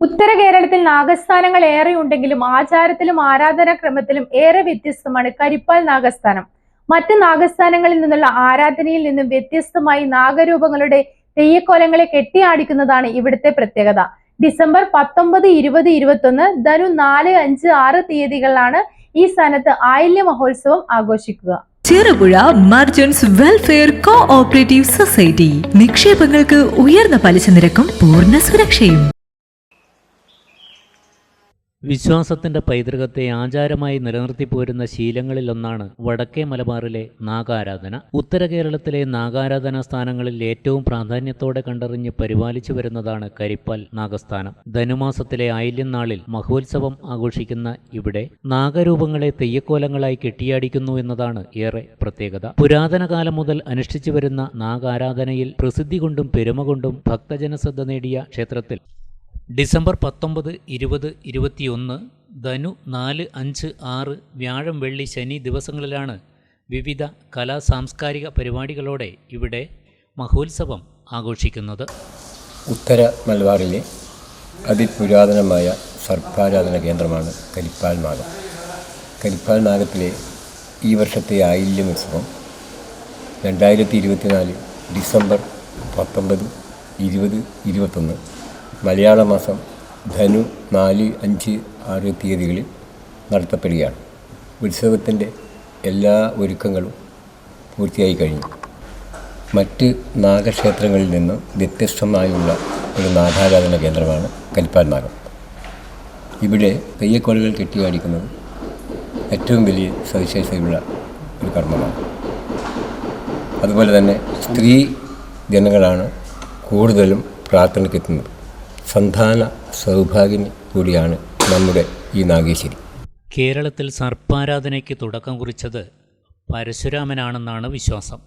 ഉത്തര കേരളത്തിൽ നാഗസ്ഥാനങ്ങൾ ഏറെയുണ്ടെങ്കിലും ആചാരത്തിലും ആരാധനാക്രമത്തിലും ഏറെ വ്യത്യസ്തമാണ് കരിപ്പാൽ നാഗസ്ഥാനം. മറ്റ് നാഗസ്ഥാനങ്ങളിൽ നിന്നുള്ള ആരാധനയിൽ നിന്നും വ്യത്യസ്തമായി നാഗരൂപങ്ങളുടെ തെയ്യക്കോലങ്ങളെ കെട്ടിയാടിക്കുന്നതാണ് ഇവിടുത്തെ പ്രത്യേകത. ഡിസംബർ പത്തൊമ്പത് ഇരുപത് ഇരുപത്തൊന്ന് ധനു നാല് അഞ്ച് ആറ് തീയതികളിലാണ് ഈ സ്ഥാനത്ത് ആയില്യ മഹോത്സവം ആഘോഷിക്കുക. Cherupuzha merchants welfare co operative society. നിക്ഷേപങ്ങൾക്ക് ഉയർന്ന പലിശ നിരക്കും പൂർണ സുരക്ഷയും. വിശ്വാസത്തിന്റെ പൈതൃകത്തെ ആചാരമായി നിലനിർത്തി പോരുന്ന ശീലങ്ങളിലൊന്നാണ് വടക്കേ മലബാറിലെ നാഗാരാധന. ഉത്തര കേരളത്തിലെ നാഗാരാധനാ സ്ഥാനങ്ങളിൽ ഏറ്റവും പ്രാധാന്യത്തോടെ കണ്ടറിഞ്ഞ് പരിപാലിച്ചു വരുന്നതാണ് കരിപ്പാൽ നാഗസ്ഥാനം. ധനുമാസത്തിലെ ആയില്യം നാളിൽ മഹോത്സവം ആഘോഷിക്കുന്ന ഇവിടെ നാഗരൂപങ്ങളെ തെയ്യക്കോലങ്ങളായി കെട്ടിയാടിക്കുന്നു എന്നതാണ് ഏറെ പ്രത്യേകത. പുരാതന കാലം മുതൽ അനുഷ്ഠിച്ചു വരുന്ന നാഗാരാധനയിൽ പ്രസിദ്ധി കൊണ്ടും പെരുമ കൊണ്ടും ഭക്തജനശ്രദ്ധ നേടിയ ക്ഷേത്രത്തിൽ ഡിസംബർ പത്തൊമ്പത് ഇരുപത് ഇരുപത്തിയൊന്ന് ധനു നാല് അഞ്ച് ആറ് വ്യാഴം വെള്ളി ശനി ദിവസങ്ങളിലാണ് വിവിധ കലാ സാംസ്കാരിക പരിപാടികളോടെ ഇവിടെ മഹോത്സവം ആഘോഷിക്കുന്നത്. ഉത്തര മലബാറിലെ അതിപുരാതനമായ സർപ്പാരാധന കേന്ദ്രമാണ് കലിപ്പാൽ നാഗം. കലിപ്പാൽ നാഗത്തിലെ ഈ വർഷത്തെ ആയില്യം ഉത്സവം രണ്ടായിരത്തി ഇരുപത്തിനാല് ഡിസംബർ പത്തൊമ്പത് ഇരുപത് ഇരുപത്തൊന്ന് മലയാള മാസം ധനു നാല് അഞ്ച് ആറ് തീയതികളിൽ നടത്തപ്പെടുകയാണ്. ഉത്സവത്തിന്റെ എല്ലാ ഒരുക്കങ്ങളും പൂർത്തിയായി കഴിഞ്ഞു. മറ്റ് നാഗക്ഷേത്രങ്ങളിൽ നിന്നും വ്യത്യസ്തമായുള്ള ഒരു നാഗാരാധന കേന്ദ്രമാണ് കലിപ്പാൽ നാഗം. ഇവിടെ തെയ്യക്കോളുകൾ കെട്ടിയാടിക്കുന്നത് ഏറ്റവും വലിയ സവിശേഷതയുള്ള ഒരു കർമ്മമാണ്. അതുപോലെ തന്നെ സ്ത്രീ ജനങ്ങളാണ് കൂടുതലും പ്രാർത്ഥനയ്ക്കെത്തുന്നത് സന്താന സൗഭാഗ്യന് കൂടിയാണ് നമ്മുടെ ഈ നാഗേശ്വരി. കേരളത്തിൽ സർപ്പാരാധനയ്ക്ക് തുടക്കം കുറിച്ചത് പരശുരാമനാണെന്നാണ് വിശ്വാസം.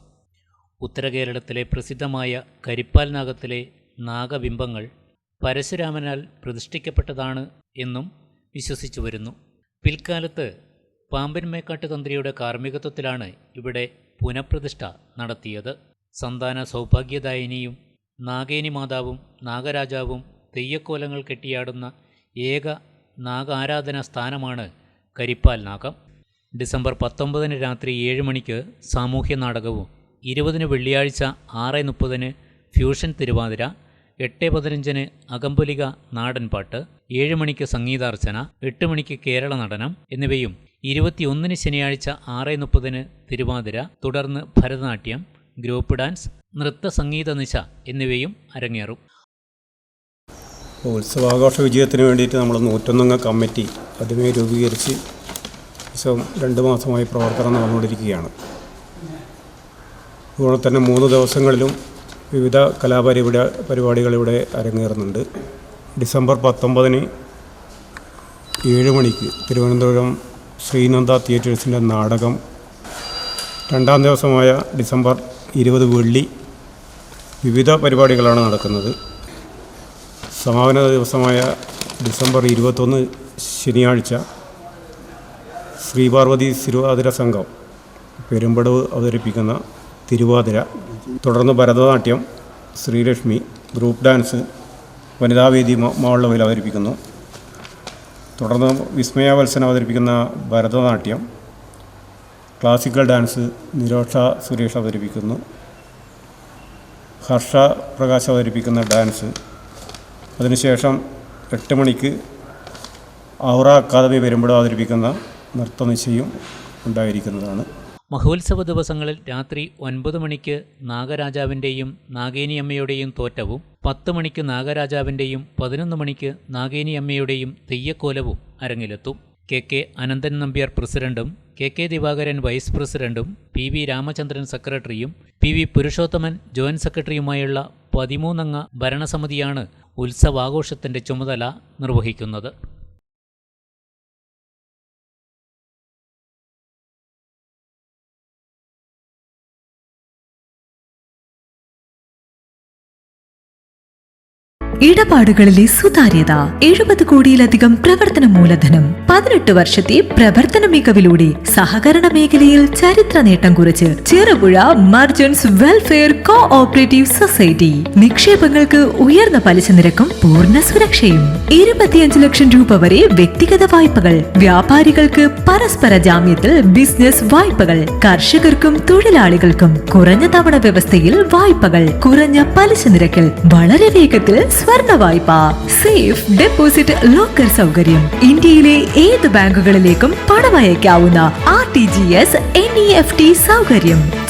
ഉത്തര കേരളത്തിലെ പ്രസിദ്ധമായ കരിപ്പാൽ നാഗത്തിലെ നാഗബിംബങ്ങൾ പരശുരാമനാൽ പ്രതിഷ്ഠിക്കപ്പെട്ടതാണ് എന്നും വിശ്വസിച്ചു വരുന്നു. പിൽക്കാലത്ത് പാമ്പൻമേക്കാട്ട് തന്ത്രിയുടെ കാർമ്മികത്വത്തിലാണ് ഇവിടെ പുനഃപ്രതിഷ്ഠ നടത്തിയത്. സന്താന സൗഭാഗ്യദായിനിയും നാഗേനി മാതാവും നാഗരാജാവും തെയ്യക്കോലങ്ങൾ കെട്ടിയാടുന്ന ഏക നാഗാരാധനാ സ്ഥാനമാണ് കരിപ്പാൽ നാഗം. ഡിസംബർ പത്തൊമ്പതിന് രാത്രി ഏഴ് മണിക്ക് സാമൂഹ്യ നാടകവും ഇരുപതിന് വെള്ളിയാഴ്ച ആറ് മുപ്പതിന് ഫ്യൂഷൻ തിരുവാതിര എട്ട് പതിനഞ്ചിന് അകമ്പൊലിക നാടൻപാട്ട് ഏഴ് മണിക്ക് സംഗീതാർച്ചന എട്ട് മണിക്ക് കേരള നടനം എന്നിവയും ഇരുപത്തിയൊന്നിന് ശനിയാഴ്ച ആറ് മുപ്പതിന് തിരുവാതിര തുടർന്ന് ഭരതനാട്യം ഗ്രൂപ്പ് ഡാൻസ് നൃത്ത സംഗീത നിശ എന്നിവയും അരങ്ങേറും. ഉത്സവാഘോഷ വിജയത്തിന് വേണ്ടിയിട്ട് നമ്മൾ നൂറ്റൊന്നംഗ കമ്മിറ്റി ആദ്യമേ രൂപീകരിച്ച് ഉത്സവം രണ്ട് മാസമായി പ്രവർത്തനം നടന്നുകൊണ്ടിരിക്കുകയാണ്. അതുപോലെ തന്നെ മൂന്ന് ദിവസങ്ങളിലും വിവിധ കലാപരിപാടി പരിപാടികൾ ഇവിടെ അരങ്ങേറുന്നുണ്ട്. ഡിസംബർ പത്തൊമ്പതിന് ഏഴ് മണിക്ക് തിരുവനന്തപുരം ശ്രീനന്ദ തിയേറ്റേഴ്സിന്റെ നാടകം. രണ്ടാം ദിവസമായ ഡിസംബർ ഇരുപത് വെള്ളി വിവിധ പരിപാടികളാണ് നടക്കുന്നത്. സമാപന ദിവസമായ ഡിസംബർ ഇരുപത്തൊന്ന് ശനിയാഴ്ച ശ്രീപാർവതി തിരുവാതിര സംഘം പെരുമ്പടവ് അവതരിപ്പിക്കുന്ന തിരുവാതിര തുടർന്ന് ഭരതനാട്യം ശ്രീലക്ഷ്മി ഗ്രൂപ്പ് ഡാൻസ് വനിതാവേദി മ- മാവള്ളവയിൽ അവതരിപ്പിക്കുന്നു. തുടർന്ന് വിസ്മയാവത്സൻ അവതരിപ്പിക്കുന്ന ഭരതനാട്യം ക്ലാസിക്കൽ ഡാൻസ് നിരോഷ സുരേഷ് അവതരിപ്പിക്കുന്നു. ഹർഷ പ്രകാശ് അവതരിപ്പിക്കുന്ന ഡാൻസ് അതിനുശേഷം എട്ട് മണിക്ക് ഔറ അക്കാദമി വരുമ്പോൾ അവതരിപ്പിക്കുന്ന നൃത്തനിശയും ഉണ്ടായിരിക്കുന്നതാണ്. മഹോത്സവ ദിവസങ്ങളിൽ രാത്രി ഒൻപത് മണിക്ക് നാഗരാജാവിന്റെയും നാഗേനിയമ്മയുടെയും തോറ്റവും പത്ത് മണിക്ക് നാഗരാജാവിന്റെയും പതിനൊന്ന് മണിക്ക് നാഗേനിയമ്മയുടെയും തെയ്യക്കോലവും അരങ്ങിലെത്തും. കെ കെ അനന്തൻ നമ്പ്യാർ പ്രസിഡന്റും കെ കെ ദിവാകരൻ വൈസ് പ്രസിഡന്റും പി വി രാമചന്ദ്രൻ സെക്രട്ടറിയും പി വി പുരുഷോത്തമൻ ജോയിന്റ് സെക്രട്ടറിയുമായുള്ള പതിമൂന്നംഗ ഭരണസമിതിയാണ് ഉത്സവാഘോഷത്തിന്റെ ചുമതല നിർവഹിക്കുന്നത്. ഇടപാടുകളിലെ സുതാര്യത എഴുപത് കോടിയിലധികം പ്രവർത്തന മൂലധനം പതിനെട്ട് വർഷത്തെ പ്രവർത്തന മികവിലൂടെ സഹകരണ മേഖലയിൽ ചരിത്ര നേട്ടം കുറിച്ച് Cherupuzha merchants welfare co operative society. നിക്ഷേപങ്ങൾക്ക് ഉയർന്ന പലിശ നിരക്കും പൂർണ സുരക്ഷയും. ഇരുപത്തിയഞ്ച് ലക്ഷം രൂപ വരെ വ്യക്തിഗത വായ്പകൾ. വ്യാപാരികൾക്ക് പരസ്പര ജാമ്യത്തിൽ ബിസിനസ് വായ്പകൾ. കർഷകർക്കും തൊഴിലാളികൾക്കും കുറഞ്ഞ തവണ വ്യവസ്ഥയിൽ വായ്പകൾ. കുറഞ്ഞ പലിശ നിരക്കിൽ വളരെ വേഗത്തിൽ സ്വർണ വായ്പ സേഫ് ഡെപ്പോസിറ്റ് ലോക്കർ സൗകര്യം. ഇന്ത്യയിലെ ഏത് ബാങ്കുകളിലേക്കും പണമയക്കാവുന്ന R T G S N E F T സൗകര്യം.